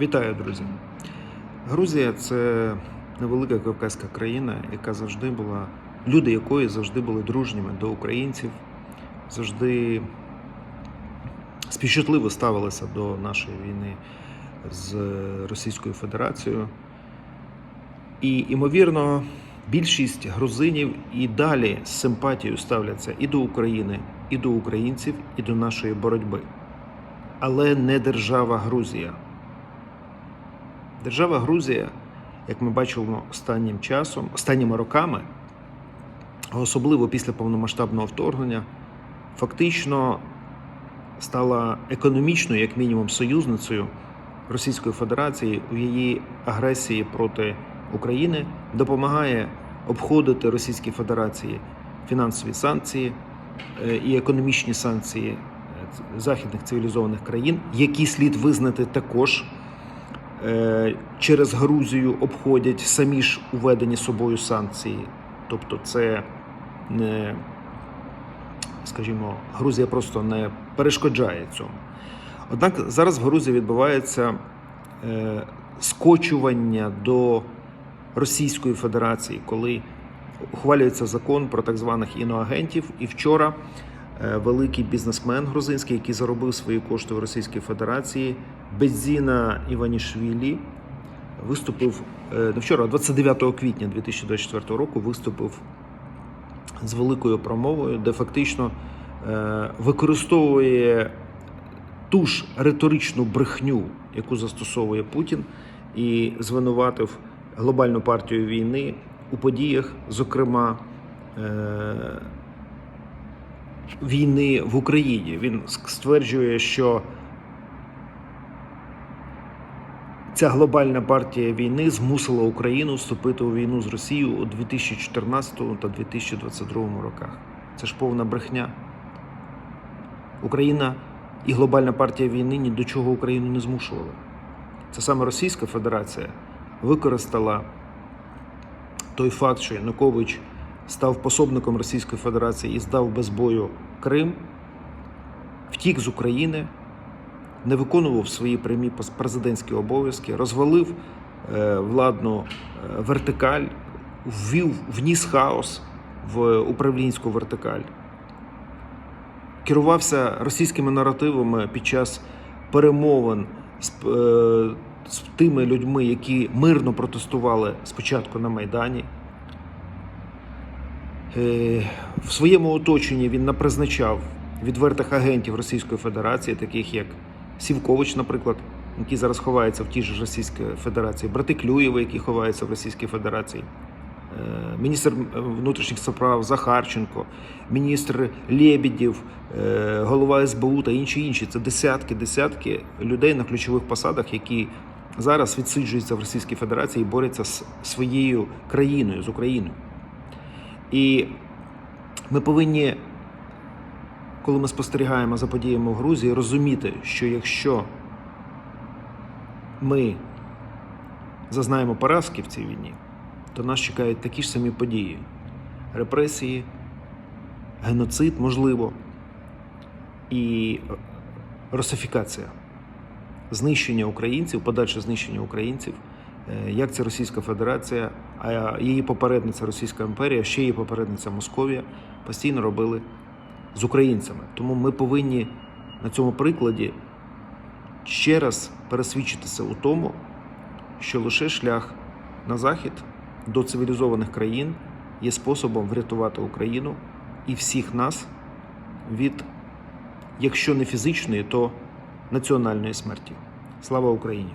Вітаю, друзі! Грузія це невелика кавказька країна, яка завжди була, люди якої завжди були дружніми до українців, завжди співчутливо ставилися до нашої війни з Російською Федерацією. І, ймовірно, більшість грузинів і далі з симпатією ставляться і до України, і до українців, і до нашої боротьби. Але не держава Грузія. Держава Грузія, як ми бачимо останнім часом, останніми роками, особливо після повномасштабного вторгнення, фактично стала економічною, як мінімум, союзницею Російської Федерації у її агресії проти України, допомагає обходити Російській Федерації фінансові санкції е, і економічні санкції е, західних цивілізованих країн, які слід визнати також через Грузію обходять самі ж уведені собою санкції. Тобто, це не, скажімо, Грузія просто не перешкоджає цьому. Однак зараз в Грузії відбувається е, скочування до Російської Федерації, коли ухвалюється закон про так званих іноагентів. І вчора е, великий бізнесмен грузинський, який заробив свої кошти в Російській Федерації, Беззіна Іванішвілі, виступив е, не вчора, 29 квітня 2024 року, виступив з великою промовою, де фактично е, використовує ту ж риторичну брехню, яку застосовує Путін, і звинуватив глобальну партію війни у подіях, зокрема е, війни в Україні. Він стверджує, що ця глобальна партія війни змусила Україну вступити у війну з Росією у 2014 та 2022 роках. Це ж повна брехня. Україна і глобальна партія війни ні до чого Україну не змушували. Це саме Російська Федерація використала той факт, що Янукович став пособником Російської Федерації і здав без бою Крим, втік з України, не виконував свої прямі президентські обов'язки, розвалив е, владну е, вертикаль, ввів, вніс хаос в управлінську вертикаль керувався російськими наративами під час перемовин з, е, з тими людьми, які мирно протестували спочатку на Майдані. Е, в своєму оточенні він напризначав відвертих агентів Російської Федерації, таких як Сівкович, наприклад, який зараз ховається в тій ж Російській Федерації, брати Клюєви, які ховаються в Російській Федерації. Е, міністр внутрішніх справ Захарченко, міністр Лєбідєв, е, голова СБУ та інші інші. Це десятки, десятки людей на ключових посадах, які зараз відсиджуються в Російській Федерації і борються з своєю країною, з Україною. І ми повинні, коли ми спостерігаємо за подіями в Грузії, розуміти, що якщо ми зазнаємо поразки в цій війні, то нас чекають такі ж самі події: репресії, геноцид, можливо, і русифікація, знищення українців, подальше знищення українців. Е, Як це Російська Федерація, а її попередниця Російська імперія, ще її попередниця Московія постійно робили з українцями. Тому ми повинні на цьому прикладі ще раз пересвідчитися у тому, що лише шлях на захід до цивілізованих країн є способом врятувати Україну і всіх нас від, якщо не фізичної, то національної смерті. Слава Україні!